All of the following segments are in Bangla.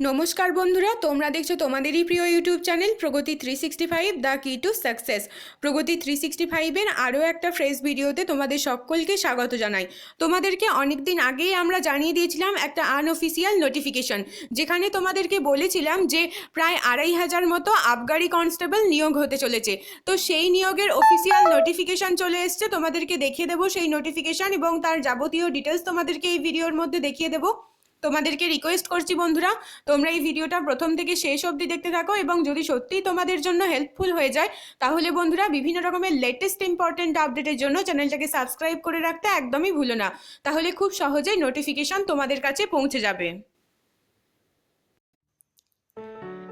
নমস্কার বন্ধুরা, তোমরা দেখছ তোমাদেরই প্রিয় YouTube channel Pragati three sixty five the key to success Pragati three sixty ফাইভের আরও একটা ফ্রেশ ভিডিওতে তোমাদের সকলকে স্বাগত জানাই। তোমাদেরকে অনেক দিন আগেই আমরা জানিয়ে দিয়েছিলাম একটা আনঅফিসিয়াল নোটিফিকেশন যেখানে তোমাদেরকে বলেছিলাম যে প্রায় আড়াই হাজার মতো আবগারি কনস্টেবল নিয়োগ হতে চলেছে। তো সেই নিয়োগের অফিসিয়াল নোটিফিকেশন চলে এসছে, তোমাদেরকে দেখিয়ে দেবো সেই নোটিফিকেশন এবং তার যাবতীয় ডিটেলস তোমাদেরকে এই ভিডিওর মধ্যে দেখিয়ে দেবো। তোমাদেরকে রিকোয়েস্ট করছি বন্ধুরা, তোমরা এই ভিডিওটা প্রথম থেকে শেষ অবধি দেখতে থাকো এবং যদি সত্যিই তোমাদের জন্য হেল্পফুল হয়ে যায়, তাহলে বন্ধুরা বিভিন্ন রকমের লেটেস্ট ইম্পর্টেন্ট আপডেটের জন্য চ্যানেলটাকে সাবস্ক্রাইব করে রাখতে একদমই ভুলো না। তাহলে খুব সহজেই নোটিফিকেশন তোমাদের কাছে পৌঁছে যাবে।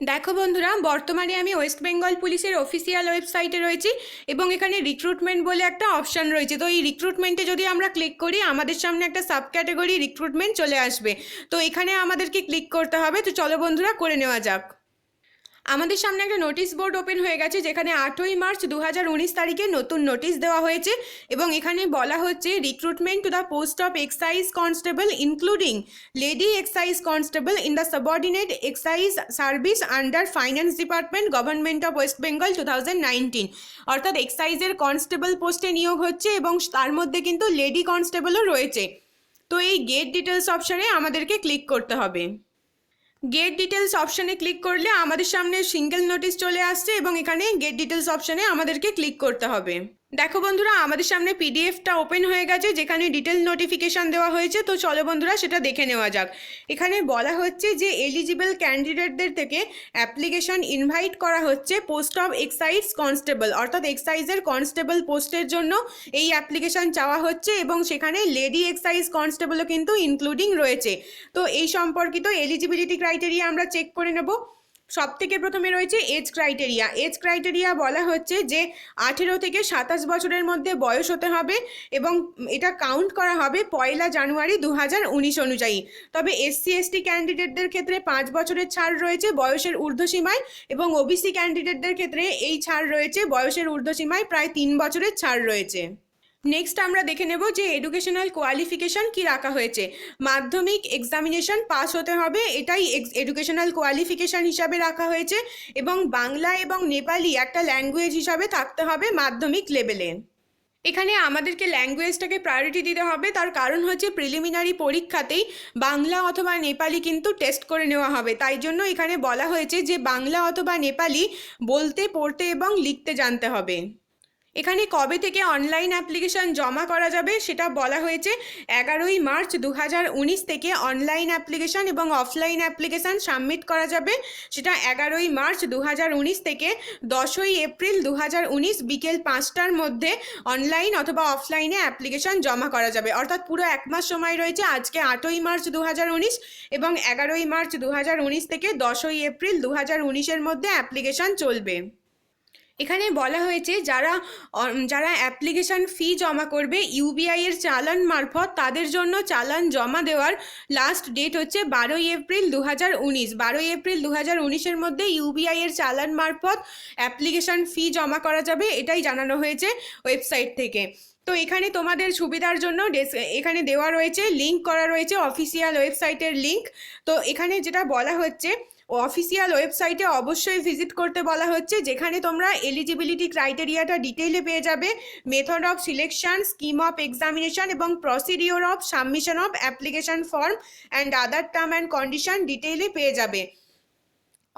দেখো বন্ধুরা, বর্তমানে আমি ওয়েস্ট বেঙ্গল পুলিশের অফিসিয়াল ওয়েবসাইটে রয়েছি এবং এখানে রিক্রুটমেন্ট বলে একটা অপশান রয়েছে। তো এই রিক্রুটমেন্টে যদি আমরা ক্লিক করি, আমাদের সামনে একটা সাব ক্যাটাগরি রিক্রুটমেন্ট চলে আসবে। তো এখানে আমাদেরকে ক্লিক করতে হবে। তো চলো বন্ধুরা, করে নেওয়া যাক। আমাদের সামনে একটা নোটিশ বোর্ড ওপেন হয়ে গেছে, যেখানে আটই মার্চ দু হাজার উনিশ তারিখে নতুন নোটিশ দেওয়া হয়েছে এবং এখানে বলা হচ্ছে recruitment to the post of excise constable including lady excise constable in the subordinate excise service under finance department government of West Bengal to অর্থাৎ এক্সাইজের কনস্টেবল পোস্টে নিয়োগ হচ্ছে এবং তার মধ্যে কিন্তু লেডি কনস্টেবলও রয়েছে। তো এই গেট ডিটেলস অপশানে আমাদেরকে ক্লিক করতে হবে। গেট ডিটেলস অপশানে ক্লিক করলে আমাদের সামনে সিঙ্গেল নোটিশ চলে আসছে এবং এখানে গেট ডিটেলস অপশানে আমাদেরকে ক্লিক করতে হবে। দেখো বন্ধুরা, আমাদের সামনে পিডিএফটা ওপেন হয়ে গেছে, যেখানে ডিটেল নোটিফিকেশান দেওয়া হয়েছে। তো চলো বন্ধুরা, সেটা দেখে নেওয়া যাক। এখানে বলা হচ্ছে যে এলিজিবল ক্যান্ডিডেটদের থেকে অ্যাপ্লিকেশন ইনভাইট করা হচ্ছে পোস্ট অফ এক্সাইজ কনস্টেবল অর্থাৎ এক্সাইজের কনস্টেবল পোস্টের জন্য এই অ্যাপ্লিকেশন চাওয়া হচ্ছে এবং সেখানে লেডি এক্সাইজ কনস্টেবলও কিন্তু ইনক্লুডিং রয়েছে। তো এই সম্পর্কিত এলিজিবিলিটি ক্রাইটেরিয়া আমরা চেক করে নেব। সব থেকে প্রথমে রয়েছে এজ ক্রাইটেরিয়া। এজ ক্রাইটেরিয়া বলা হচ্ছে যে আঠেরো থেকে সাতাশ বছরের মধ্যে বয়স হতে হবে এবং এটা কাউন্ট করা হবে পয়লা জানুয়ারি দু হাজার উনিশ অনুযায়ী। তবে এসসি, এসটি ক্যান্ডিডেটদের ক্ষেত্রে পাঁচ বছরের ছাড় রয়েছে বয়সের ঊর্ধ্বসীমায় এবং ওবিসি ক্যান্ডিডেটদের ক্ষেত্রে এই ছাড় রয়েছে বয়সের ঊর্ধ্বসীমায় প্রায় তিন বছরের ছাড় রয়েছে। নেক্সট আমরা দেখে নেব যে এডুকেশনাল কোয়ালিফিকেশন কি রাখা হয়েছে। মাধ্যমিক এক্সামিনেশন পাস হতে হবে, এটাই এডুকেশনাল কোয়ালিফিকেশন হিসাবে রাখা হয়েছে এবং বাংলা এবং নেপালি একটা ল্যাঙ্গুয়েজ হিসাবে থাকতে হবে মাধ্যমিক লেভেলে এখানে আমাদেরকে ল্যাঙ্গুয়েজটাকে প্রায়োরিটি দিতে হবে, তার কারণ হচ্ছে প্রিলিমিনারি পরীক্ষাতেই বাংলা অথবা নেপালি কিন্তু টেস্ট করে নেওয়া হবে। তাই জন্য এখানে বলা হয়েছে যে বাংলা অথবা নেপালি বলতে, পড়তে এবং লিখতে জানতে হবে। এখানে কবে থেকে অনলাইন অ্যাপ্লিকেশন জমা করা যাবে সেটা বলা হয়েছে এগারোই মার্চ দু হাজার উনিশ থেকে অনলাইন অ্যাপ্লিকেশন এবং অফলাইন অ্যাপ্লিকেশান সাবমিট করা যাবে। সেটা এগারোই মার্চ দু হাজার উনিশ থেকে দশই এপ্রিল দু হাজার উনিশ বিকেল পাঁচটার মধ্যে অনলাইন অথবা অফলাইনে অ্যাপ্লিকেশন জমা করা যাবে। অর্থাৎ পুরো এক মাস সময় রয়েছে আজকে আটই মার্চ দু হাজার উনিশ এবং এগারোই মার্চ দু হাজার উনিশ থেকে দশই এপ্রিল দু এর মধ্যে অ্যাপ্লিকেশন চলবে। এখানে বলা হয়েছে, যারা যারা অ্যাপ্লিকেশান ফি জমা করবে ইউবিআই এর চালান মারফত তাদের জন্য চালান জমা দেওয়ার লাস্ট ডেট হচ্ছে বারোই এপ্রিল দু হাজার উনিশ। বারোই এপ্রিল দু হাজার উনিশের মধ্যে ইউবিআই এর চালান মারফত অ্যাপ্লিকেশান ফি জমা করা যাবে, এটাই জানানো হয়েছে ওয়েবসাইট থেকে। তো এখানে তোমাদের সুবিধার জন্য এখানে দেওয়া রয়েছে লিঙ্ক করা রয়েছে অফিসিয়াল ওয়েবসাইটের লিঙ্ক তো এখানে যেটা বলা হচ্ছে অফিসিয়াল ওয়েবসাইটে অবশ্যই ভিজিট করতে বলা হচ্ছে, যেখানে তোমরা এলিজিবিলিটি ক্রাইটেরিয়াটা ডিটেইলে পেয়ে যাবে। Method of selection scheme of examination এবং procedure of submission of application form and other term and condition ডিটেইলে পেয়ে যাবে।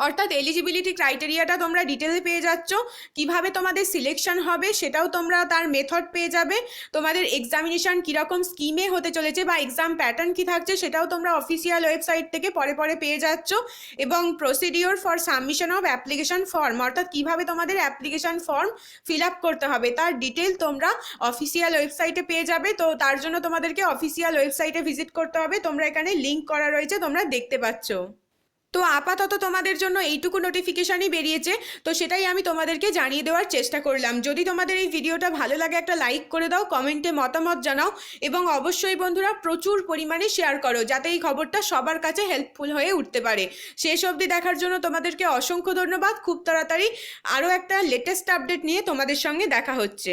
অর্থাৎ এলিজিবিলিটি ক্রাইটেরিয়াটা তোমরা ডিটেলে পেয়ে যাচ্ছ। কীভাবে তোমাদের সিলেকশন হবে সেটাও তোমরা তার মেথড পেয়ে যাবে। তোমাদের এক্সামিনেশন কীরকম স্কিমে হতে চলেছে বা এক্সাম প্যাটার্ন কী থাকছে সেটাও তোমরা অফিসিয়াল ওয়েবসাইট থেকে পরে পরে পেয়ে যাচ্ছ। এবং procedure for submission of application form অর্থাৎ কীভাবে তোমাদের অ্যাপ্লিকেশন ফর্ম ফিল আপ করতে হবে, তার ডিটেল তোমরা অফিসিয়াল ওয়েবসাইটে পেয়ে যাবে। তো তার জন্য তোমাদেরকে অফিসিয়াল ওয়েবসাইটে ভিজিট করতে হবে। তোমরা এখানে লিঙ্ক করা রয়েছে, তোমরা দেখতে পাচ্ছ। তো আপাতত তোমাদের জন্য এইটুকু নোটিফিকেশানই বেরিয়েছে। তো সেটাই আমি তোমাদেরকে জানিয়ে দেওয়ার চেষ্টা করলাম। যদি তোমাদের এই ভিডিওটা ভালো লাগে, একটা লাইক করে দাও কমেন্টে মতামত জানাও এবং অবশ্যই বন্ধুরা প্রচুর পরিমাণে শেয়ার করো, যাতে এই খবরটা সবার কাছে হেল্পফুল হয়ে উঠতে পারে। শেষ অবধি দেখার জন্য তোমাদেরকে অসংখ্য ধন্যবাদ। খুব তাড়াতাড়ি আরও একটা লেটেস্ট আপডেট নিয়ে তোমাদের সঙ্গে দেখা হচ্ছে।